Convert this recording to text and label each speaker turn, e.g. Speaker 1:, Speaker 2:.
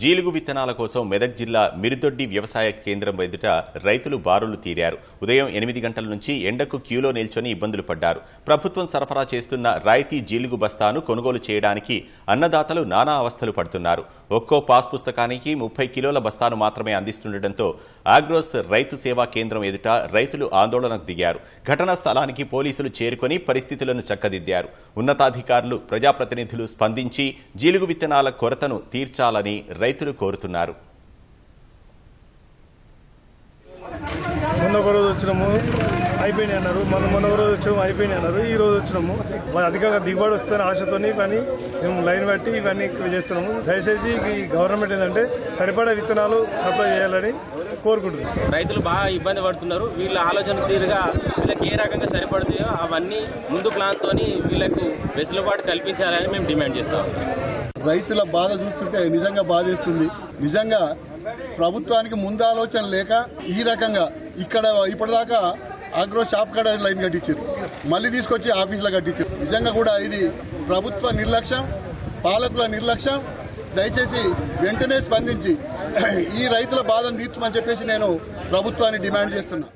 Speaker 1: జీలుగు విత్తనాల కోసం మెదక్ జిల్లా మిరుదొడ్డి వ్యవసాయ కేంద్రం ఎదుట రైతులు బారులు తీరారు. ఉదయం ఎనిమిది గంటల నుంచి ఎండకు క్యూలో నిల్చొని ఇబ్బందులు పడ్డారు. ప్రభుత్వం సరఫరా చేస్తున్న రాయితీ జీలుగు బస్తాను కొనుగోలు చేయడానికి అన్నదాతలు నానా అవస్థలు పడుతున్నారు. ఒక్కో పాస్ పుస్తకానికి ముప్పై కిలోల బస్తాను మాత్రమే అందిస్తుండటంతో ఆగ్రోస్ రైతు సేవా కేంద్రం ఎదుట రైతులు ఆందోళనకు దిగారు. ఘటనా స్థలానికి పోలీసులు చేరుకొని పరిస్థితులను చక్కదిద్దారు. ఉన్నతాధికారులు ప్రజాప్రతినిధులు స్పందించి జీలుగు విత్తనాల కొరతను తీర్చాలని రైతులు కోరుతున్నారు.
Speaker 2: మొన్న ఒక రోజు వచ్చినాము అయిపోయినాయి అన్నారు. మొన్న మొన్న ఒక రోజు వచ్చినాము అయిపోయినాయి అన్నారు. ఈ రోజు వచ్చినాము. మరి అధికంగా దిగుబడి వస్తుందని ఆశతోని కానీ మేము లైన్ బట్టి ఇవన్నీ చేస్తున్నాము. దయచేసి ఈ గవర్నమెంట్ ఏంటంటే సరిపడా విత్తనాలు సప్లై చేయాలని కోరుకుంటున్నాం.
Speaker 3: రైతులు బాగా ఇబ్బంది పడుతున్నారు. వీళ్ళ ఆలోచన తీరుగా వీళ్ళకి ఏ రకంగా సరిపడుతాయో అవన్నీ ముందు ప్లాన్తో వీళ్ళకు వెసులుబాటు కల్పించాలని మేము డిమాండ్ చేస్తాం.
Speaker 4: రైతుల బాధ చూస్తుంటే నిజంగా బాధేస్తుంది. నిజంగా ప్రభుత్వానికి ముందాలోచన లేక ఈ రకంగా ఇక్కడ ఇప్పటిదాకా ఆగ్రో షాప్ కాడ లైన్ కట్టించారు. మళ్ళీ తీసుకొచ్చి ఆఫీసులో కట్టించారు. నిజంగా కూడా ఇది ప్రభుత్వ నిర్లక్ష్యం పాలకుల నిర్లక్ష్యం. దయచేసి వెంటనే స్పందించి ఈ రైతుల బాధను తీర్చమని చెప్పేసి నేను ప్రభుత్వాన్ని డిమాండ్ చేస్తున్నా.